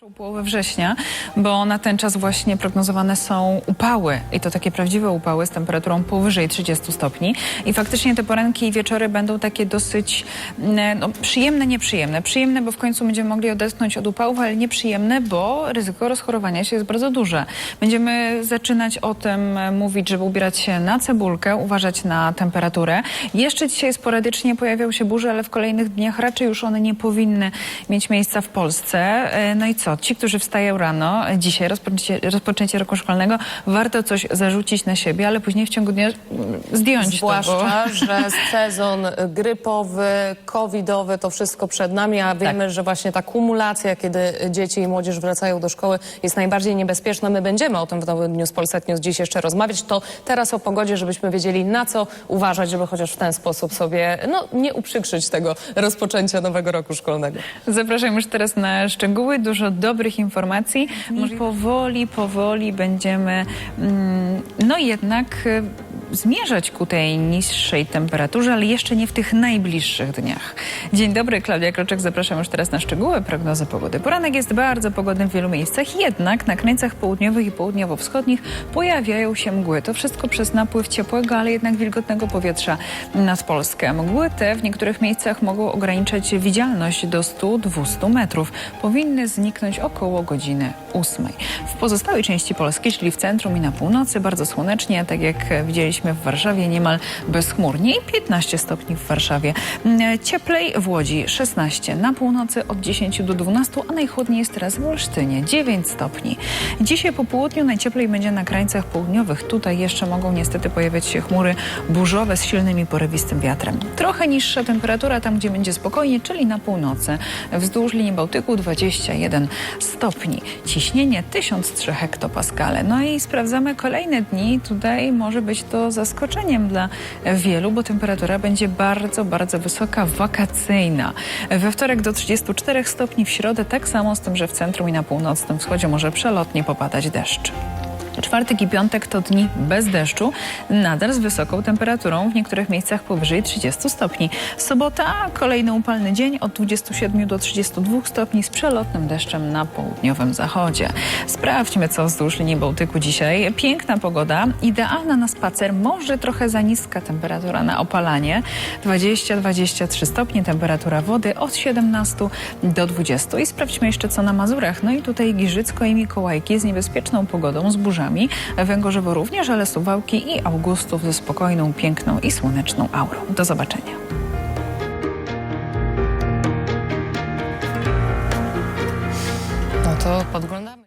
Połowę września, bo na ten czas właśnie prognozowane są upały i to takie prawdziwe upały z temperaturą powyżej 30 stopni i faktycznie te poranki i wieczory będą takie dosyć mm, no, przyjemne, nieprzyjemne. Przyjemne, bo w końcu będziemy mogli odetchnąć od upałów, ale nieprzyjemne, bo ryzyko rozchorowania się jest bardzo duże. Będziemy zaczynać o tym mówić, żeby ubierać się na cebulkę, uważać na temperaturę. Jeszcze dzisiaj sporadycznie pojawią się burze, ale w kolejnych dniach raczej już one nie powinny mieć miejsca w Polsce. E, No i co? Ci, którzy wstają rano, dzisiaj rozpoczęcie, rozpoczęcie roku szkolnego, warto coś zarzucić na siebie, ale później w ciągu dnia mm, zdjąć to. Zwłaszcza, że sezon grypowy, covidowy, to wszystko przed nami, a wiemy, że właśnie ta kumulacja, kiedy dzieci i młodzież wracają do szkoły jest najbardziej niebezpieczna. My będziemy o tym w Nowym Dniu z Polsat News dziś jeszcze rozmawiać. To teraz o pogodzie, żebyśmy wiedzieli na co uważać, żeby chociaż w ten sposób sobie no, nie uprzykrzyć tego rozpoczęcia nowego roku szkolnego. Zapraszam już teraz na szczegóły, dużo dobrych informacji. Może powoli, powoli będziemy mm, no jednak y, zmierzać ku tej niższej temperaturze, ale jeszcze nie w tych najbliższych dniach. Dzień dobry, Klaudia Kroczek, zapraszam już teraz na szczegóły prognozy pogody. Poranek jest bardzo pogodny w wielu miejscach, jednak na krańcach południowych i południowo-wschodnich pojawiają się mgły. To wszystko przez napływ ciepłego, ale jednak wilgotnego powietrza nad Polskę. Mgły te w niektórych miejscach mogą ograniczać widzialność do 100-200 metrów. Powinny zniknąć około godziny 8. W pozostałej części Polski, czyli w centrum i na północy, bardzo słonecznie, tak jak widzieliśmy w Warszawie, niemal bezchmurnie i 15 stopni w Warszawie. Mm, Cieplej w Łodzi 16, na północy od 10 do 12, a najchłodniej jest teraz w Olsztynie 9 stopni. Dzisiaj po południu najcieplej będzie na krańcach południowych. Tutaj jeszcze mogą niestety pojawiać się chmury burzowe z silnym i porywistym wiatrem. Trochę niższa temperatura tam, gdzie będzie spokojnie, czyli na północy. Wzdłuż linii Bałtyku 21 stopni. Ciśnienie 1003 hektopaskale. No i sprawdzamy kolejne dni. Tutaj może być to zaskoczeniem dla wielu, bo temperatura będzie bardzo, bardzo wysoka, wakacyjna. We wtorek do 34 stopni, w środę tak samo, z tym, że w centrum i na północnym wschodzie może przelotnie popadać deszcz. Czwartek i piątek to dni bez deszczu, nadal z wysoką temperaturą, w niektórych miejscach powyżej 30 stopni. Sobota, kolejny upalny dzień od 27 do 32 stopni z przelotnym deszczem na południowym zachodzie. Sprawdźmy, co wzdłuż linii Bałtyku dzisiaj. Piękna pogoda, idealna na spacer, może trochę za niska temperatura na opalanie. 20-23 stopnie temperatura wody od 17 do 20. I sprawdźmy jeszcze, co na Mazurach. No i tutaj Giżycko i Mikołajki z niebezpieczną pogodą, z burzami. Węgorzewo również, ale Suwałki i Augustów ze spokojną, piękną i słoneczną aurą. Do zobaczenia. No to podglądamy.